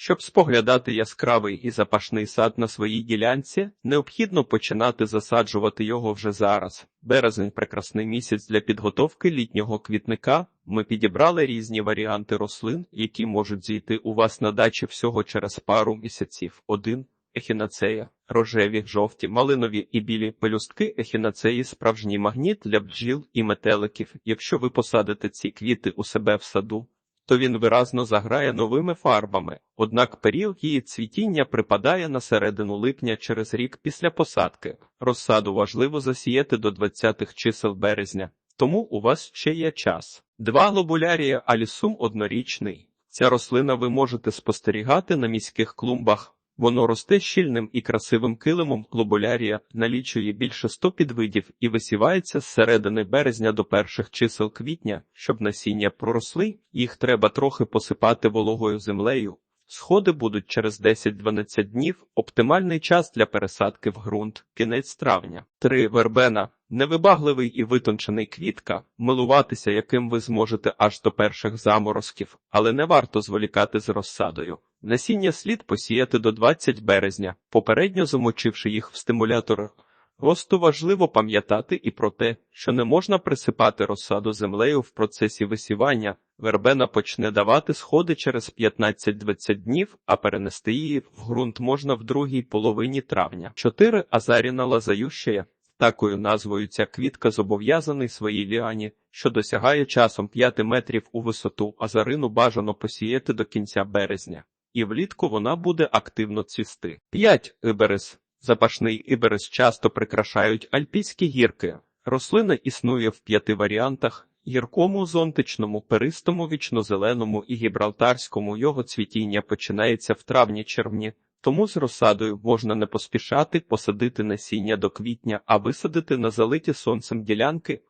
Щоб споглядати яскравий і запашний сад на своїй ділянці, необхідно починати засаджувати його вже зараз. Березень прекрасний місяць для підготовки літнього квітника. Ми підібрали різні варіанти рослин, які можуть зійти у вас на дачі всього через пару місяців. Один ехінацея, рожеві, жовті, малинові і білі пелюстки ехінацеї справжній магніт для бджіл і метеликів. Якщо ви посадите ці квіти у себе в саду, то він виразно заграє новими фарбами. Однак період її цвітіння припадає на середину липня через рік після посадки. Розсаду важливо засіяти до 20-х чисел березня, тому у вас ще є час. Два глобулярія алісум однорічний. Ця рослина ви можете спостерігати на міських клумбах. Воно росте щільним і красивим килимом глобулярія, налічує більше 100 підвидів і висівається з середини березня до перших чисел квітня. Щоб насіння проросли, їх треба трохи посипати вологою землею. Сходи будуть через 10-12 днів. Оптимальний час для пересадки в ґрунт кінець травня. 3. вербена. Невибагливий і витончений квітка, милуватися яким ви зможете аж до перших заморозків, але не варто зволікати з розсадою. Насіння слід посіяти до 20 березня, попередньо замочивши їх в стимулятор. Росту важливо пам'ятати і про те, що не можна присипати розсаду землею в процесі висівання. Вербена почне давати сходи через 15-20 днів, а перенести її в ґрунт можна в другій половині травня. 4. Азаріна лазающая. Такою назвою ця квітка зобов'язаний своїй ліані, що досягає часом 5 метрів у висоту, азарину бажано посіяти до кінця березня. І влітку вона буде активно цвісти. 5. Іберес. Запашний іберес часто прикрашають альпійські гірки. Рослина існує в п'яти варіантах: гіркому, зонтичному, перистому, вічнозеленому і гібралтарському. Його цвітіння починається в травні-червні. Тому з розсадою можна не поспішати посадити насіння до квітня, а висадити на залиті сонцем ділянки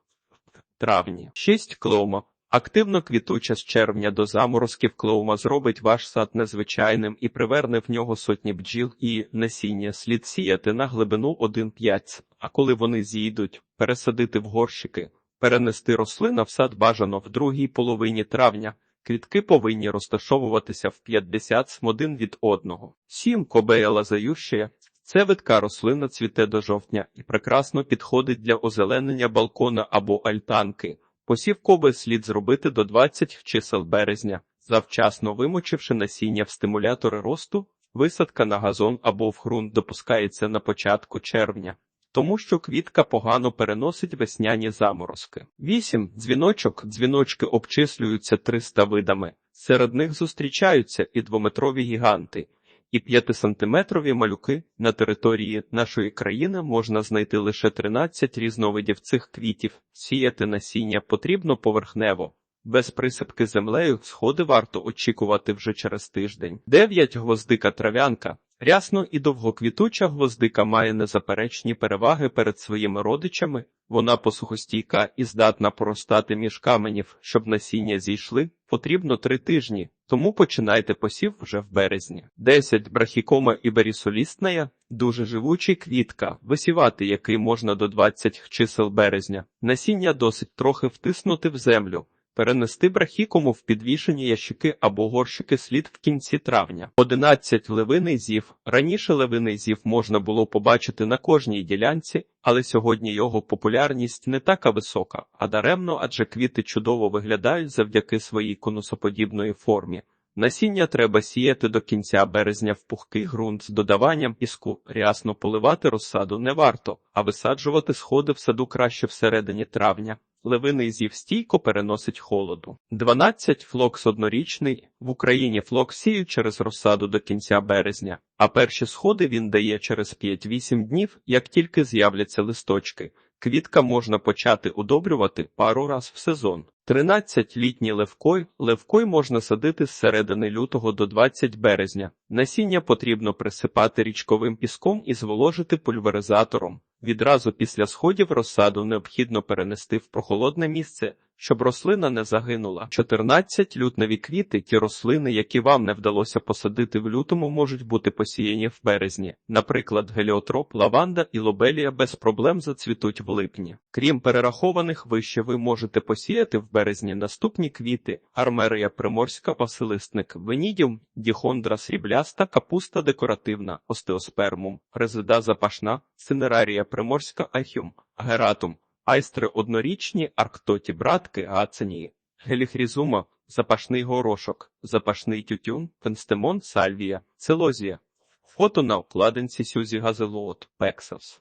в травні. 6. Клоума. Активно квітуча з червня до заморозків клоума зробить ваш сад незвичайним і приверне в нього сотні бджіл і насіння слід сіяти на глибину 1,5, а коли вони зійдуть, пересадити в горщики, перенести рослина в сад бажано в другій половині травня. Квітки повинні розташовуватися в 50 см один від одного. 7. Кобея лазающая. Це видка рослина цвіте до жовтня і прекрасно підходить для озеленення балкона або альтанки. Посів коби слід зробити до 20 чисел березня, завчасно вимочивши насіння в стимулятори росту, висадка на газон або в ґрунт допускається на початку червня, тому що квітка погано переносить весняні заморозки. 8. Дзвіночок. Дзвіночки обчислюються 300 видами. Серед них зустрічаються і двометрові гіганти, і 5-сантиметрові малюки. На території нашої країни можна знайти лише 13 різновидів цих квітів. Сіяти насіння потрібно поверхнево. Без присипки землею сходи варто очікувати вже через тиждень. 9. Гвоздика трав'янка. Рясно і довгоквітуча гвоздика має незаперечні переваги перед своїми родичами. Вона посухостійка і здатна поростати між каменів, щоб насіння зійшли. Потрібно три тижні, тому починайте посів вже в березні. 10. Брахікома іберісолістная – дуже живучий квітка, висівати який можна до 20 чисел березня. Насіння досить трохи втиснути в землю. Перенести брахікому в підвішені ящики або горщики слід в кінці травня. 11. Левиний зів. Раніше левиний зів можна було побачити на кожній ділянці, але сьогодні його популярність не така висока, а даремно, адже квіти чудово виглядають завдяки своїй конусоподібної формі. Насіння треба сіяти до кінця березня в пухкий ґрунт з додаванням піску. Рясно поливати розсаду не варто, а висаджувати сходи в саду краще всередині травня. Левиний зів стійко переносить холоду. 12. Флокс однорічний. В Україні флокс сіють через розсаду до кінця березня, а перші сходи він дає через 5-8 днів, як тільки з'являться листочки. Квітка можна почати удобрювати пару раз в сезон. 13. Літній левкой. Левкой можна садити з середини лютого до 20 березня. Насіння потрібно присипати річковим піском і зволожити пульверизатором. Відразу після сходів розсаду необхідно перенести в прохолодне місце, щоб рослина не загинула. 14. Лютневі квіти. Ті рослини, які вам не вдалося посадити в лютому, можуть бути посіяні в березні. Наприклад, геліотроп, лаванда і лобелія без проблем зацвітуть в липні. Крім перерахованих вище, ви можете посіяти в березні наступні квіти: армерія приморська, василисник, венідіум, діхондра срібляста, капуста декоративна, остеоспермум, резида запашна, синерарія приморська, ахюм, гератум, айстри однорічні, арктоті братки, ацинії, геліхрізума, запашний горошок, запашний тютюн, пенстемон, сальвія, целозія. Фото на обкладинці Сюзі Газелоот, Пексас.